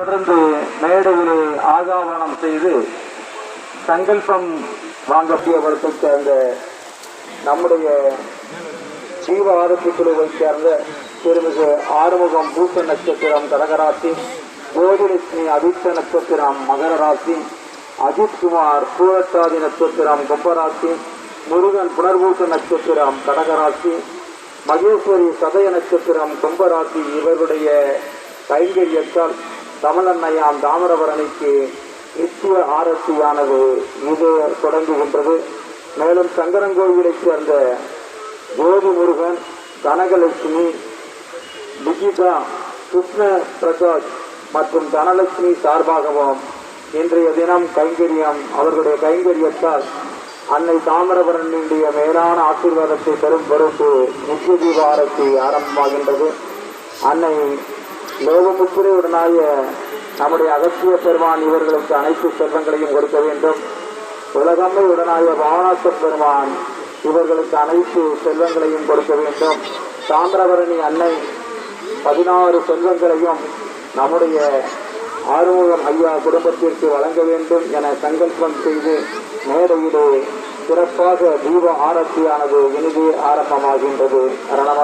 தொடர்ந்து மேடையிலே ஆகாவனம் செய்து சங்கல்பம் வாங்கக்கூடியவர்களுக்கு சேர்ந்த நம்முடைய ஜீவ ஆரோக்கிய குழுவை சேர்ந்த திருமிகு ஆறுமுகம் பூச நட்சத்திரம் கடகராசி ஜோதிலட்சுமி அதித்த நட்சத்திரம் மகர ராசி அஜித்குமார் பூரட்டாதி நட்சத்திரம் கும்பராசி முருகன் புனர்பூச நட்சத்திரம் கடகராசி மகேஸ்வரி சதய நட்சத்திரம் கும்பராசி இவருடைய கைங்கரியத்தால் தமிழன்னையாம் தாமிரபரணிக்கு நித்திய ஆரத்தியானது இது தொடங்குகின்றது. மேலும் சங்கரங்கோவிலைச் சேர்ந்த ஜோதி முருகன் கனகலட்சுமி விஜிதா கிருஷ்ண பிரசாத் மற்றும் தனலட்சுமி சார்பாகவும் இன்றைய தினம் கைங்கரியம் அவர்களுடைய கைங்கரியத்தால் அன்னை தாமிரபரணியுடைய மேலான ஆசீர்வாதத்தை பெறும் பொறுப்பு நித்திய தீப ஆரத்தி ஆரம்பமாகின்றது. அன்னை லோகமுத்திரையுடனாய நம்முடைய அகத்திய பெருமான் இவர்களுக்கு அனைத்து செல்வங்களையும் கொடுக்க வேண்டும். உலகம்மை உடனாய பாவனாச பெருமான் இவர்களுக்கு அனைத்து செல்வங்களையும் கொடுக்க வேண்டும். சாந்திரபரணி அன்னை பதினாறு செல்வங்களையும் நம்முடைய ஆறுமுகம் ஐயா குடும்பத்திற்கு வழங்க வேண்டும் என சங்கல்பம் செய்து மேடையிலே சிறப்பாக தீப ஆரத்தியானது இனிதே ஆரம்பமாகின்றது. அரணம